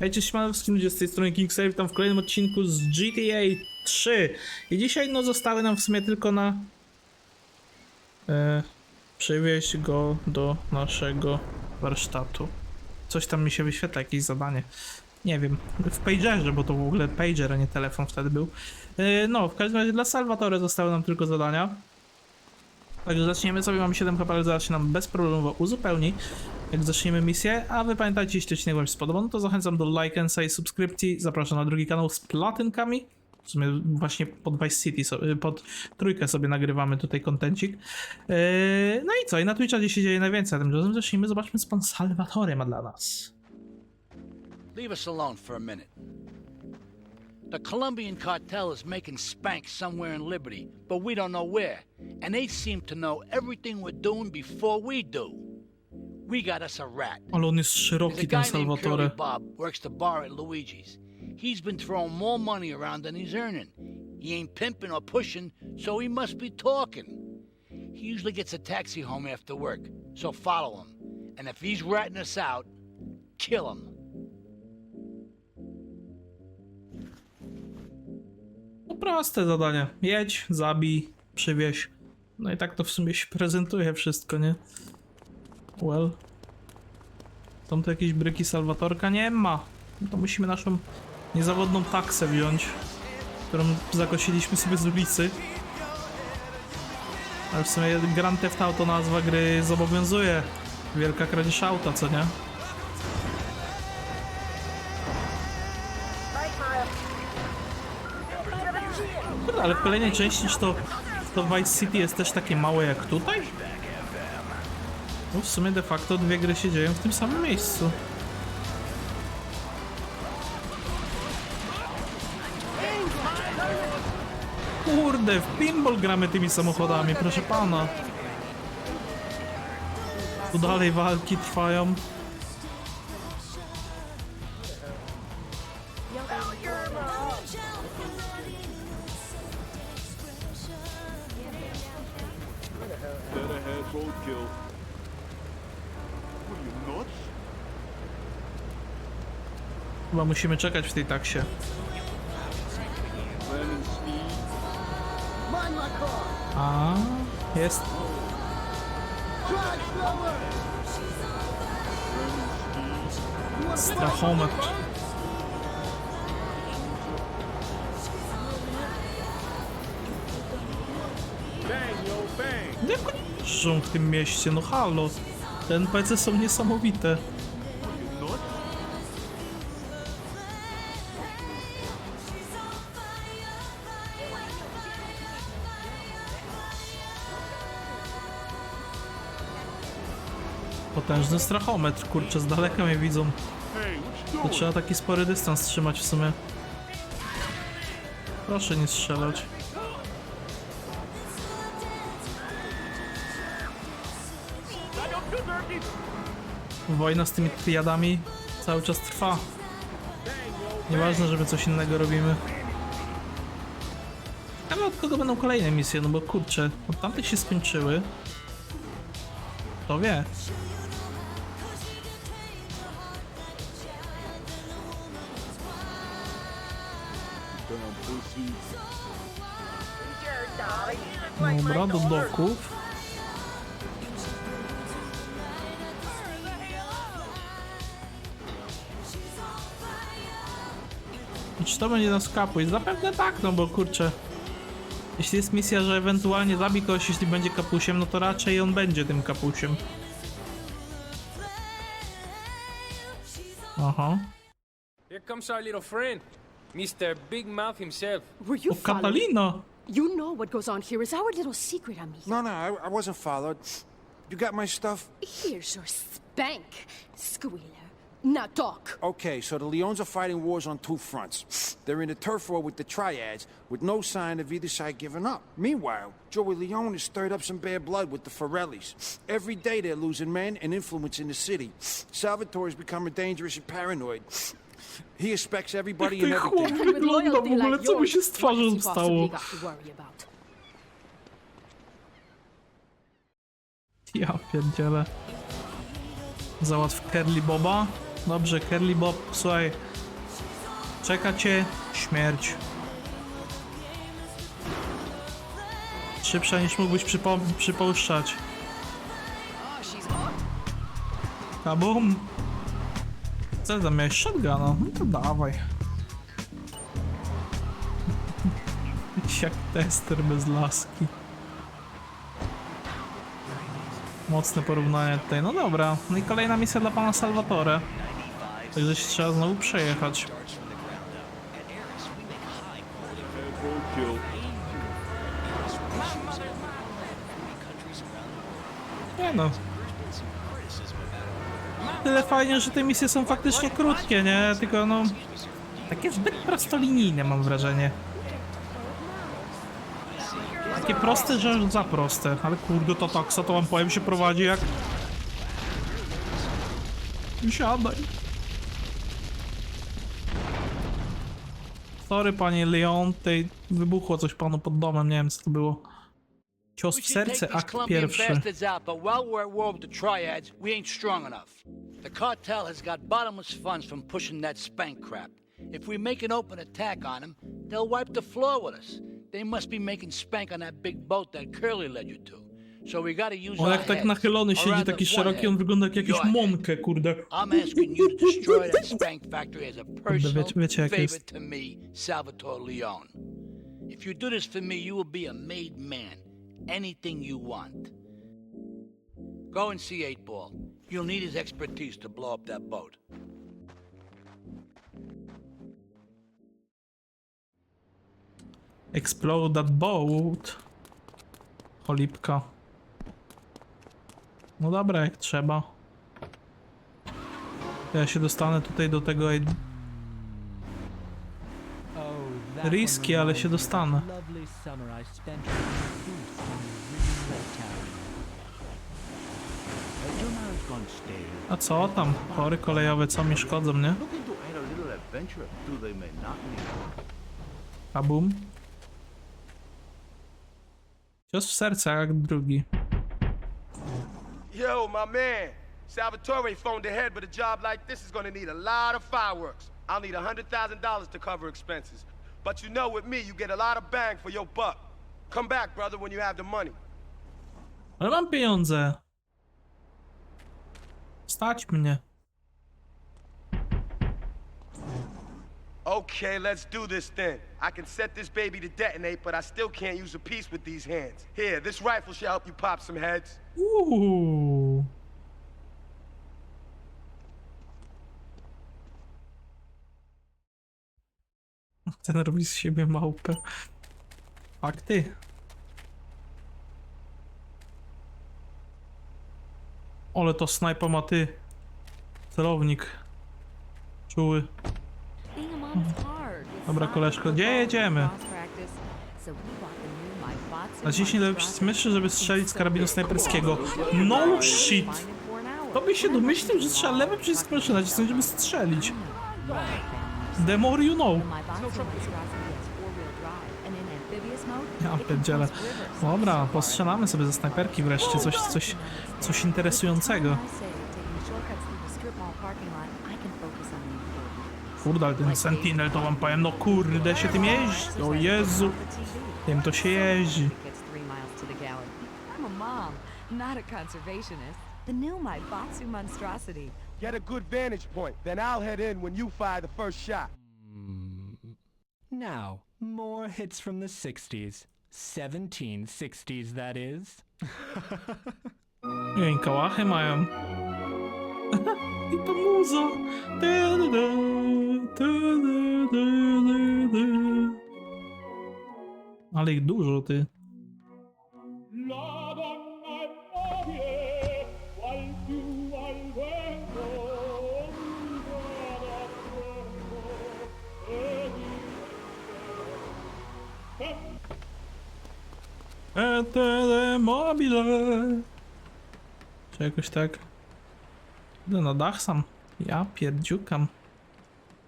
Hej, cześć, wszystkim ludzie z tej strony Kingsave, witam w kolejnym odcinku z GTA 3 i dzisiaj no zostały nam w sumie tylko na e, przywieźć go do naszego warsztatu. Coś tam mi się wyświetla, jakieś zadanie. Nie wiem, w pagerze, bo to w ogóle pager, a nie telefon wtedy był. E, no, w każdym razie dla Salvatore zostały nam tylko zadania. Także zaczniemy sobie, mamy 7 HP, ale zaraz się nam bezproblemowo uzupełni, jak zaczniemy misję, a wy pamiętajcie, jeśli odcinek wam się spodobał, no to zachęcam do lajka i subskrypcji, zapraszam na drugi kanał z platynkami, w sumie właśnie pod Vice City, so- pod trójkę sobie nagrywamy tutaj kontencik. Yy, no i co, i na Twitcha gdzie się dzieje najwięcej, a tymczasem zacznijmy, zobaczmy co pan Salvatore ma dla nas. Leave us alone for a minute. The Colombian cartel is making spanks somewhere in Liberty, but we don't know where. And they seem to know everything we're doing before we do. We got us a rat. Ale on jest szeroki ten guy named Curly Salvatore. Bob works the bar at Luigi's. He's been throwing more money around than he's earning. He ain't pimping or pushing, so he must be talking. He usually gets a taxi home after work, so follow him. And if he's ratting us out, kill him. Proste zadanie. Jedź, zabij, przywieź. No i tak to w sumie się prezentuje wszystko, nie? Well. Są tu jakieś bryki Salwatorka? Nie ma. No to musimy naszą niezawodną taksę wziąć, którą zakosiliśmy sobie z ulicy. Ale w sumie Grand Theft Auto nazwa gry zobowiązuje. Wielka kradzież auta, co nie? Ale w kolejnej części czy to, to Vice City jest też takie małe jak tutaj? No w sumie de facto dwie gry się dzieją w tym samym miejscu. Kurde, w pinball gramy tymi samochodami, proszę pana. Tu dalej walki trwają. Musimy czekać w tej taksie. A jest. Strachometr. Jak oni w tym mieście? No halo. Te NPC są niesamowite. Potężny strachometr, kurczę, z daleka mnie widzą. To trzeba taki spory dystans trzymać w sumie. Proszę nie strzelać. Wojna z tymi triadami cały czas trwa. Nieważne, że my coś innego robimy. Ale od kogo będą kolejne misje? No bo kurczę, od tamtych się skończyły. To wie. Dobra, do doków. I Czy to będzie nas kapuj? Zapewne tak, no bo kurczę. Jeśli jest misja, że ewentualnie zabij kogoś, jeśli będzie kapusiem, no to raczej on będzie tym kapusiem. Aha. Here comes our little friend, Mr. Big Mouth himself. Were you oh, O, followed? Catalina! You know what goes on here is our little secret, amigo. No, no, I, I wasn't followed. You got my stuff? Here's your spank, squealer. Now talk. Okay, so the Leons are fighting wars on two fronts. They're in a turf war with the Triads, with no sign of either side giving up. Meanwhile, Joey Leone has stirred up some bad blood with the Forellis. Every day they're losing men and influence in the city. Salvatore's becoming dangerous and paranoid. He expects everybody and chłop everything. wygląda w ogóle, co mu się z twarzą stało? possibly got to worry about? Ja pierdzielę. Załatw Curly Boba. Dobrze, Curly Bob, słuchaj. Czeka cię śmierć. Szybsza niż mógłbyś przypo przypuszczać. Kabum! Co tam miałeś shotguna? No to dawaj. Jak tester bez laski. Mocne porównanie tutaj. No dobra. No i kolejna misja dla pana Salvatore. Także się trzeba znowu przejechać. Nie no. Tyle fajnie, że te misje są faktycznie krótkie, nie? Tylko no... Takie zbyt prostolinijne mam wrażenie. Takie proste, że za proste. Ale kurde, to taksa to wam powiem się prowadzi jak... Siadaj. Sorry panie Leon, tutaj wybuchło coś panu pod domem, nie wiem co to było. Cios w serce, akt pierwszy. bastards out, but while we're at war with the triads, we ain't strong enough. The cartel has got bottomless funds from pushing that spank crap. If we make an open attack on them, they'll wipe the floor with us. They must be making spank on that big boat that Curly led you to. So we gotta use On our jak tak heads. nachylony Or siedzi, rather, taki one szeroki, on head. wygląda jak jakiś Your head. monkę, kurde. I'm asking you to destroy that spank factory as a personal wiecie- wiecie, jak favor jest. to me, Salvatore Leone. If you do this for me, you will be a made man. Anything you want. Go and see Eight Ball. You'll need his expertise to blow up that boat. Explode that boat. Cholipka. No dobra, jak trzeba. Ja się dostanę tutaj do tego... ej- Risky, ale się dostanę. A co tam? Chory kolejowe, co mi szkodzą, nie? A. Kabum. Cios w serce, jak drugi. Yo, my man. Salvatore phoned ahead, but a job like this is gonna need a lot of fireworks. I'll need a $100,000 to cover expenses. But you know, with me, you get a lot of bang for your buck. Come back, brother, when you have the money. Ale mam pieniądze. Stać mnie. Okay, let's do this then. I can set this baby to detonate, but I still can't use a piece with these hands. Here, this rifle should help you pop some heads. Uuu. Ten robi z siebie małpę. Fakty. Ale to snajpa ma ty. Celownik. Czuły. Dobra, koleżko, gdzie jedziemy? Naciśnij przycisk myszy, żeby strzelić z karabinu snajperskiego. No shit! To by się domyślił, że trzeba lewy przycisk myszy nacisnąć, żeby strzelić. The more you know. Ja pierdzielę. Dobra, postrzelamy sobie ze snajperki wreszcie, coś, coś, coś interesującego. Kurde, ale ten Sentinel to wam powiem, no kurde się tym jeździ, o Jezu, tym to się jeździ. Not a conservationist. The new My Batsu monstrosity. Get a good vantage point, then I'll head in when you fire the first shot. Now, more hits from the 60s. 1760s, that is. Nie kałachy mają. I to muza. Da, da, da, da, da, da, da, da. Ale ich dużo, ty. Etele mobile. Czy jakoś tak? Idę na dach sam. Ja pierdziukam.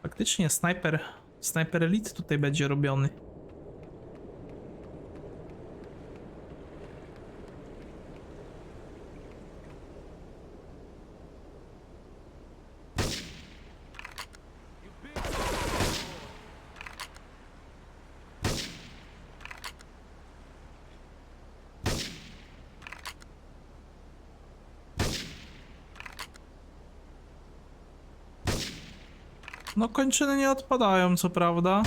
Faktycznie snajper, snajper elite tutaj będzie robiony. No kończyny nie odpadają, co prawda.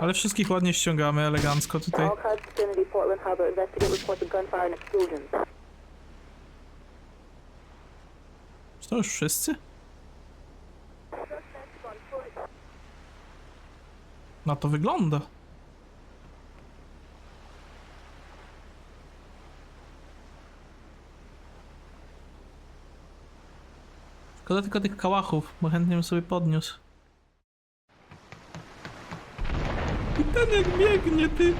Ale wszystkich ładnie ściągamy, elegancko tutaj. Czy to już wszyscy? Na to wygląda. Szkoda tylko tych kałachów, bo chętnie bym sobie podniósł. I ten jak biegnie, ty!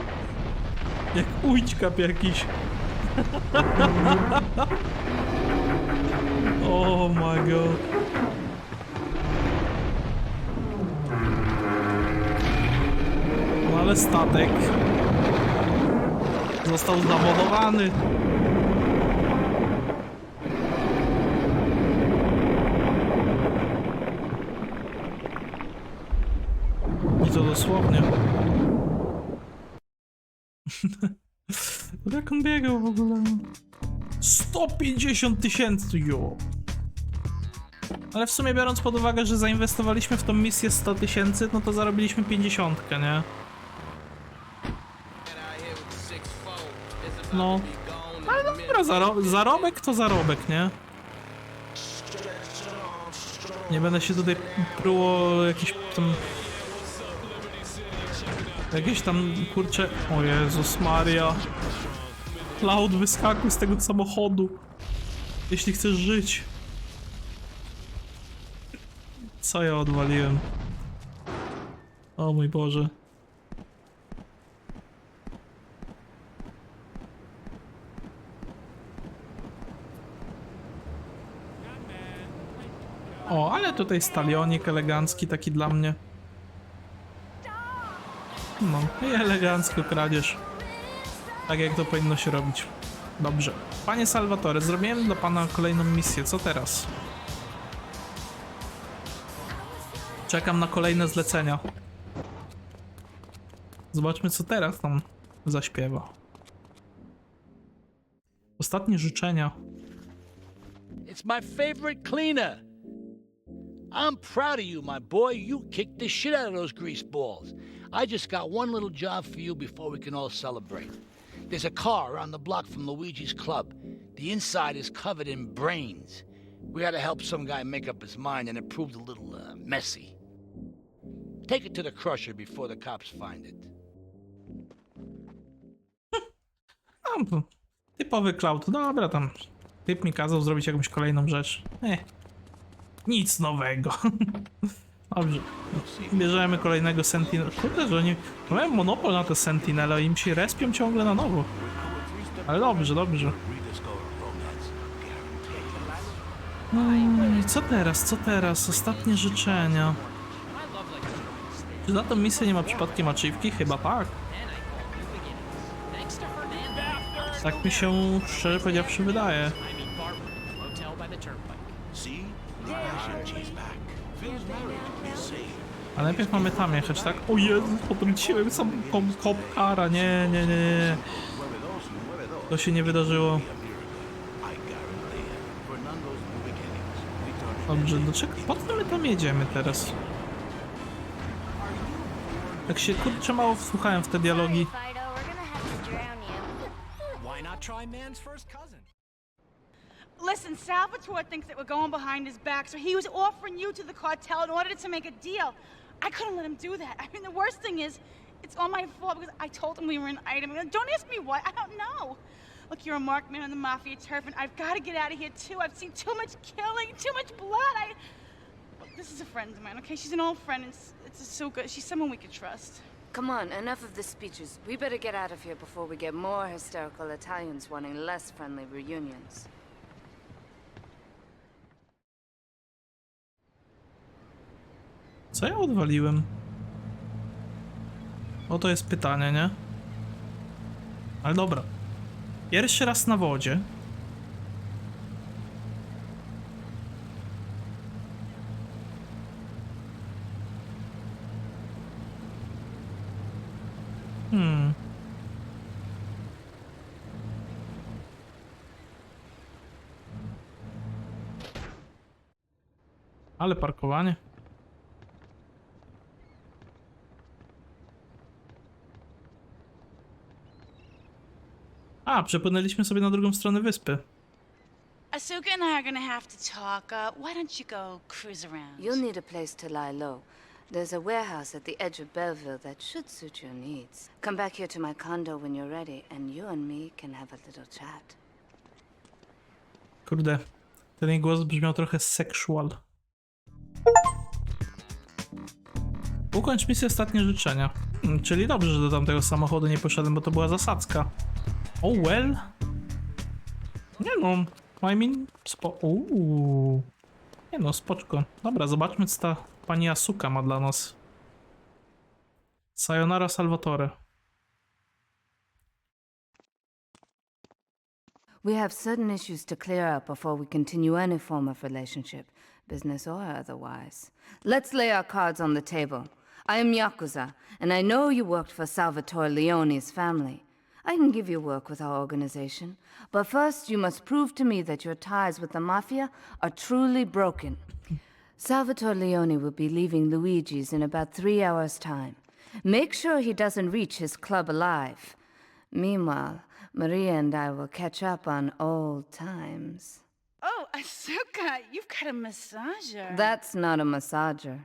Jak ujćkap jakiś. oh my god. No ale statek został zamodowany. Dosłownie. Jak on biegał w ogóle? 150 tysięcy, jo! Ale w sumie biorąc pod uwagę, że zainwestowaliśmy w tą misję 100 tysięcy, no to zarobiliśmy 50, nie? No. Ale no dobra, zaro zarobek to zarobek, nie? Nie będę się tutaj pruło jakieś tam... Jakieś tam, kurcze... O Jezus Maria. Cloud, wyskakuj z tego samochodu. Jeśli chcesz żyć. Co ja odwaliłem? O mój Boże. O, ale tutaj stalionik elegancki taki dla mnie. No, i elegancko kradzież. Tak jak to powinno się robić. Dobrze. Panie Salvatore, zrobiłem dla pana kolejną misję. Co teraz? Czekam na kolejne zlecenia. Zobaczmy, co teraz tam zaśpiewa. Ostatnie życzenia. It's my favorite cleaner. I'm proud of you, my boy. You kicked the shit out of those grease balls. I just got one little job for you before we can all celebrate. There's a car around the block from Luigi's club. The inside is covered in brains. We gotta help some guy make up his mind, and it proved a little uh, messy. Take it to the crusher before the cops find it. Typowy cloud. Dobra, tam. Typ mi kazał zrobić jakąś kolejną rzecz. Eh. Nic nowego. Dobrze. Bierzemy kolejnego Sentinela. Kurde, że oni mają monopol na te Sentinele i im się respią ciągle na nowo. Ale dobrze, dobrze. No i co teraz, co teraz? Ostatnie życzenia. Czy za tą misję nie ma przypadkiem achievki? Chyba tak. Tak mi się szczerze powiedziawszy wydaje. A najpierw mamy tam jechać, tak? O Jezu, potrąciłem sam kom- kopkara, nie, nie, nie, nie. To się nie wydarzyło. Dobrze, do czego? Po co my tam jedziemy teraz? Tak się kurczę mało wsłuchałem w te dialogi. Why not try man's first cousin? Listen, Salvatore thinks that we're going behind his back, so he was offering you to the cartel in order to make a deal. I couldn't let him do that. I mean, the worst thing is, it's all my fault because I told him we were an item. Don't ask me why. I don't know. Look, you're a marked man on the mafia turf, and I've got to get out of here too. I've seen too much killing, too much blood. I. Look, this is a friend of mine, okay? She's an old friend. It's it's so good. She's someone we could trust. Come on, enough of the speeches. We better get out of here before we get more hysterical Italians wanting less friendly reunions. Co ja odwaliłem? O to jest pytanie, nie? Ale dobra. Pierwszy raz na wodzie. Hmm. Ale parkowanie. A, przepłynęliśmy sobie na drugą stronę wyspy. Asuka and I are gonna have to talk. Uh, why don't you go cruise around? You'll need a place to lie low. There's a warehouse at the edge of Belleville that should suit your needs. Come back here to my condo when you're ready, and you and me can have a little chat. Kurde, ten jej głos brzmiał trochę sexual. Ukończ misję Ostatnie Życzenia. Mm, Czyli dobrze, że do tamtego samochodu nie poszedłem, bo to była zasadzka. Oh well. Nie no, I mean, spo... Uuu. Nie no, spoczko. Dobra, zobaczmy co ta pani Asuka ma dla nas. Sayonara Salvatore. We have certain issues to clear up before we continue any form of relationship, business or otherwise. Let's lay our cards on the table. I am Yakuza, and I know you worked for Salvatore Leone's family. I can give you work with our organization, but first you must prove to me that your ties with the Mafia are truly broken. Salvatore Leone will be leaving Luigi's in about three hours' time. Make sure he doesn't reach his club alive. Meanwhile, Maria and I will catch up on old times. Oh, Asuka, you've got a massager. That's not a massager.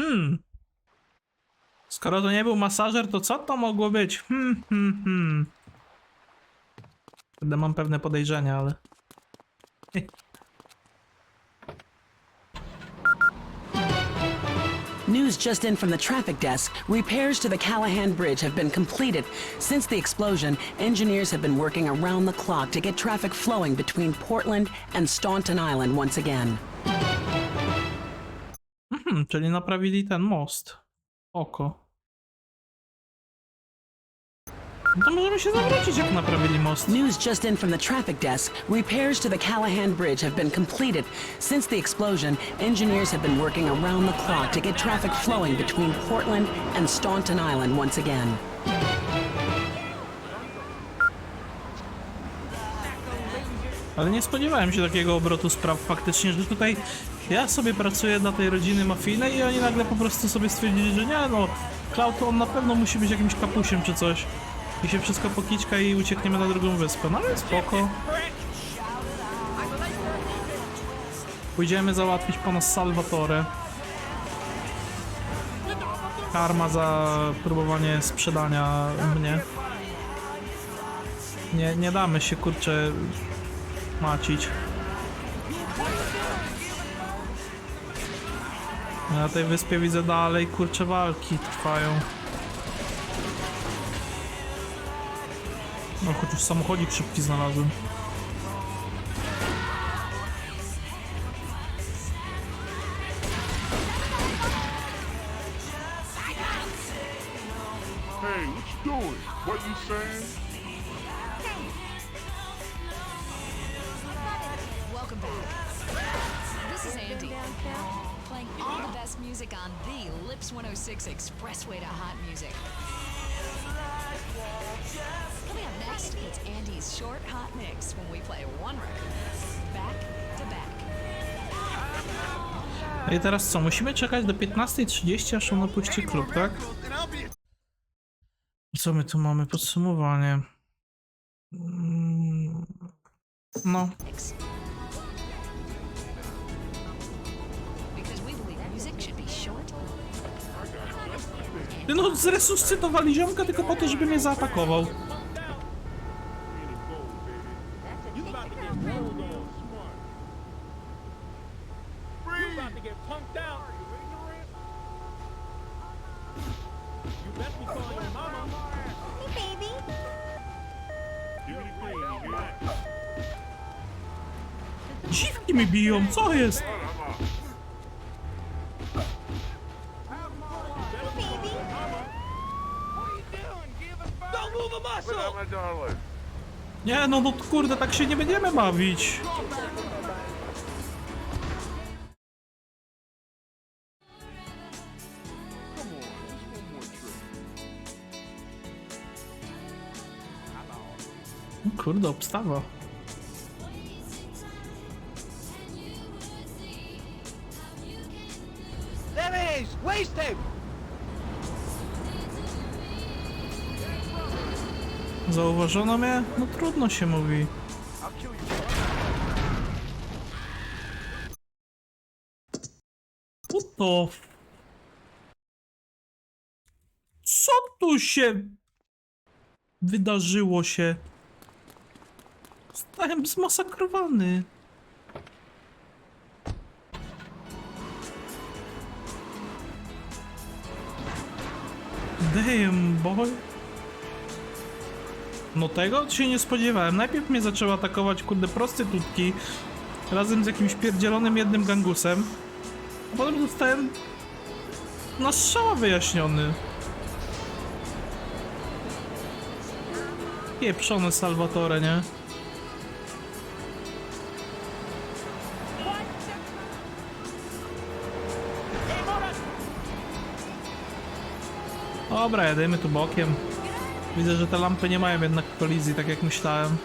Hmm. Skoro to nie był masażer, to co to mogło być? Hmm, hmm, hmm. Kurde, mam pewne podejrzenia, ale... News just in from the traffic desk. Repairs to the Callahan Bridge have been completed. Since the explosion, engineers have been working around the clock to get traffic flowing between Portland and Staunton Island once again. Mhm, czyli naprawili ten most. Oko. No to możemy się zawrócić, jak naprawili most. News just in from the traffic desk. Repairs to the Callahan Bridge have been completed. Since the explosion, engineers have been working around the clock to get traffic flowing between Portland and Staunton Island once again. Ale nie spodziewałem się takiego obrotu spraw faktycznie, że tutaj ja sobie pracuję dla tej rodziny mafijnej i oni nagle po prostu sobie stwierdzili, że nie no, Cloud on na pewno musi być jakimś kapusiem czy coś. I się wszystko pokiczka i uciekniemy na drugą wyspę. No ale spoko. Pójdziemy załatwić pana Salvatore. Karma za próbowanie sprzedania mnie. Nie, nie damy się kurczę macić. Na tej wyspie widzę dalej kurcze walki trwają. No choć już samochodzik szybki znalazłem. Co? Musimy czekać do 15.30 aż on opuści klub, tak? Co my tu mamy? Podsumowanie. Mm, No, no zresuscytowali ziomka tylko po to, żeby mnie zaatakował. Co jest? Nie no, no kurde, tak się nie będziemy bawić. Kurde, obstawa. Zauważono mnie? No trudno się mówi. What the f- Co tu się wydarzyło się? Zostałem zmasakrowany. Damn, boy. No tego się nie spodziewałem. Najpierw mnie zaczęły atakować kurde prostytutki razem z jakimś pierdzielonym jednym gangusem. A potem zostałem na strzała wyjaśniony. Pieprzone Salvatore, nie? Dobra, jedziemy tu bokiem. Widzę, że te lampy nie mają jednak kolizji, tak jak myślałem.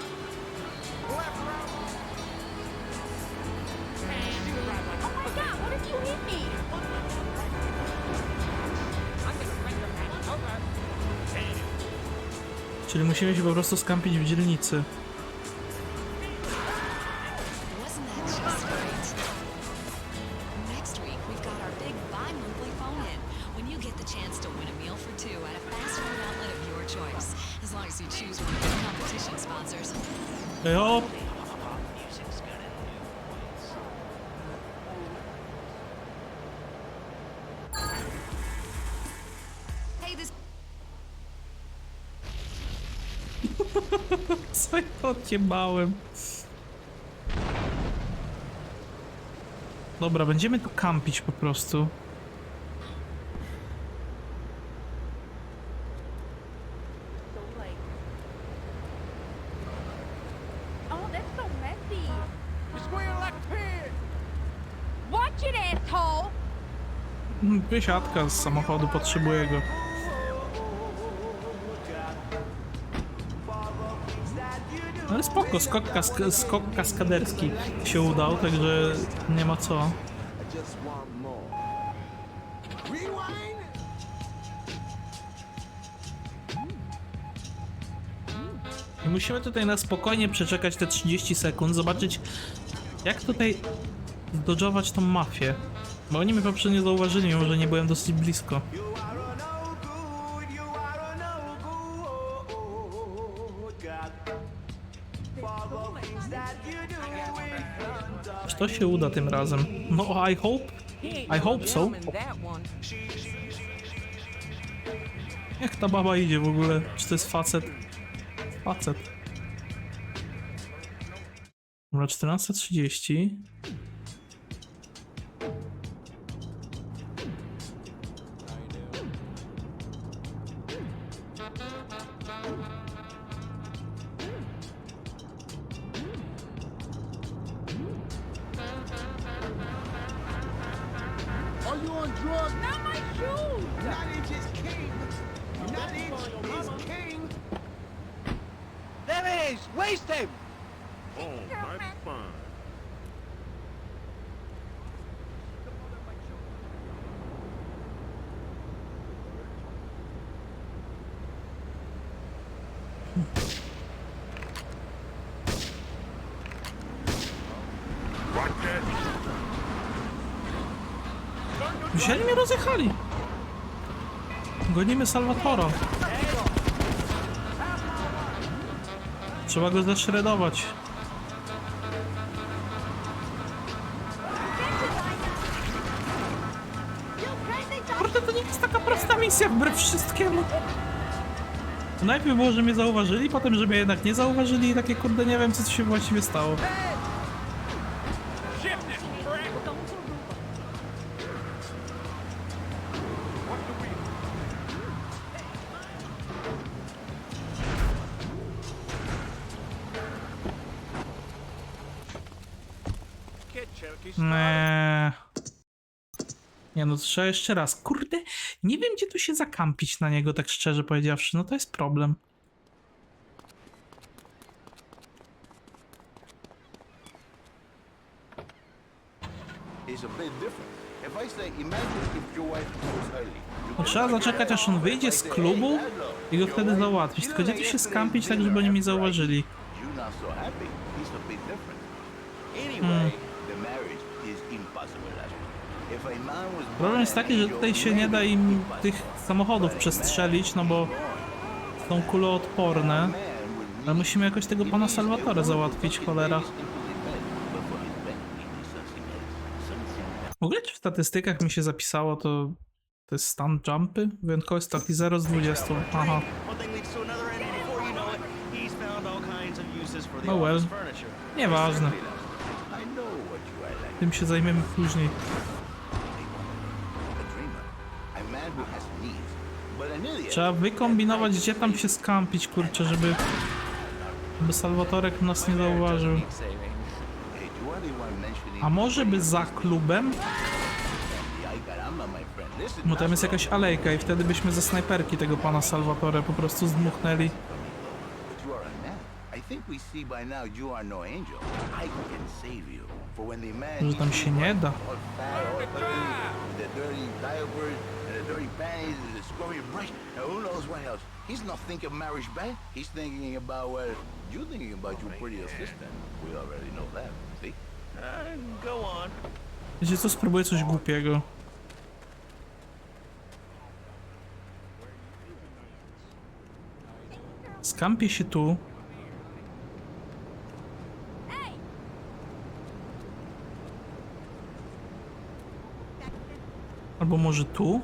Czyli musimy się po prostu skampić w dzielnicy. co ja odciebałem? Dobra, będziemy tu kampić po prostu. Wysiadka z samochodu, potrzebuję go. Ale spoko, skok, kask skok kaskaderski się udał, także nie ma co. I musimy tutaj na spokojnie przeczekać te 30 sekund, zobaczyć jak tutaj zdodżować tą mafię. Bo oni mnie poprzednio zauważyli, mimo że nie byłem dosyć blisko. To się uda tym razem? No, I hope. I hope so. Jak ta baba idzie w ogóle? Czy to jest facet? Facet. Dobra, 14.30. Waste him! Oh, mighty fine. Wzięli mnie rozjechali. Gonimy Salvatoro. Trzeba go zeszredować. Kurde, to nie jest taka prosta misja wbrew wszystkiemu. Najpierw było, że mnie zauważyli, potem, że mnie jednak nie zauważyli i takie kurde nie wiem, co się właściwie stało. Cherokee Eee. Nie no, trzeba jeszcze raz. Kurde, nie wiem gdzie tu się zakampić na niego, tak szczerze powiedziawszy. No to jest problem. No, trzeba zaczekać aż on wyjdzie z klubu i go wtedy załatwić. Tylko gdzie tu się skampić tak, żeby oni mnie zauważyli? You Problem jest taki, że tutaj się nie da im tych samochodów przestrzelić, no bo są kuloodporne. Ale musimy jakoś tego pana Salvatore załatwić, cholera. W ogóle czy w statystykach mi się zapisało to... To jest stan jumpy? Wyjątkowy stati 0 z 20. Aha. Oh well. Nieważne. I know what you are like. Tym się zajmiemy później. Trzeba wykombinować, gdzie tam się skampić, kurczę, żeby... Żeby Salwatorek nas nie zauważył. A może by za klubem? Bo tam jest jakaś alejka i wtedy byśmy ze snajperki tego pana Salvatore po prostu zdmuchnęli. I think we see by now no angel. I can. Że tam się nie da. He's not thinking marriage back. He's thinking about well, you thinking about your pretty assistant. We already know that. See? Go on. Wiecie co, spróbuję coś głupiego. Skampię się tu. Albo może tu?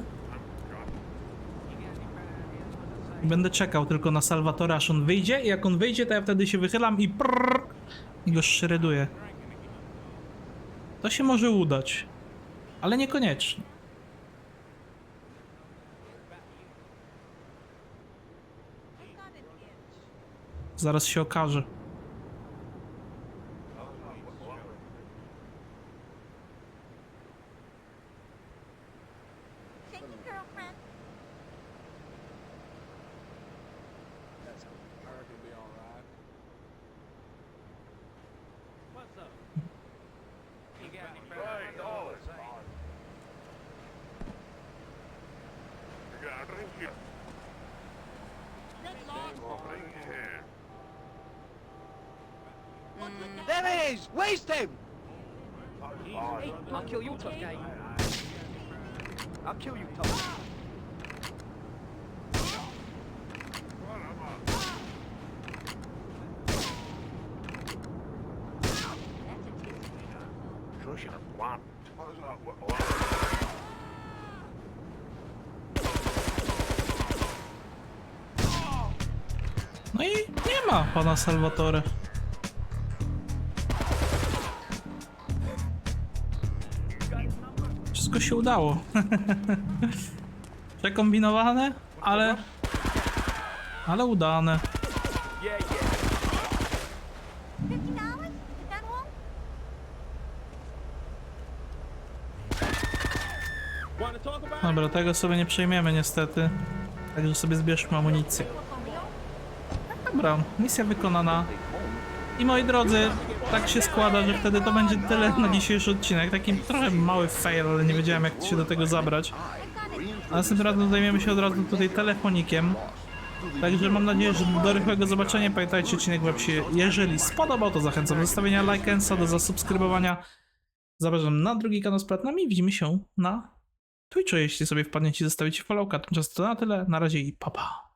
Będę czekał tylko na Salvatore, aż on wyjdzie i jak on wyjdzie, to ja wtedy się wychylam i prrrr, i go szreduję. To się może udać, ale niekoniecznie. Zaraz się okaże. There he is! Waste him! I'll kill you, tough guy. I'll kill you, tough. No i nie ma pana Salvatore. Wszystko się udało. Przekombinowane, ale... Ale udane. Dobra, tego sobie nie przejmiemy niestety. Także sobie zbierzmy amunicję. Dobra, misja wykonana. I moi drodzy, tak się składa, że wtedy to będzie tyle na dzisiejszy odcinek. Taki trochę mały fail, ale nie wiedziałem jak się do tego zabrać. A następnym razem zajmiemy się od razu tutaj telefonikiem. Także mam nadzieję, że do rychłego zobaczenia. Pamiętajcie, odcinek wam się, jeżeli spodobał, to zachęcam do zostawienia lajka, do zasubskrybowania. Zapraszam na drugi kanał z Platnami. Widzimy się na Twitchu, jeśli sobie wpadniecie i zostawicie followka. Tymczasem to na tyle. Na razie i pa pa.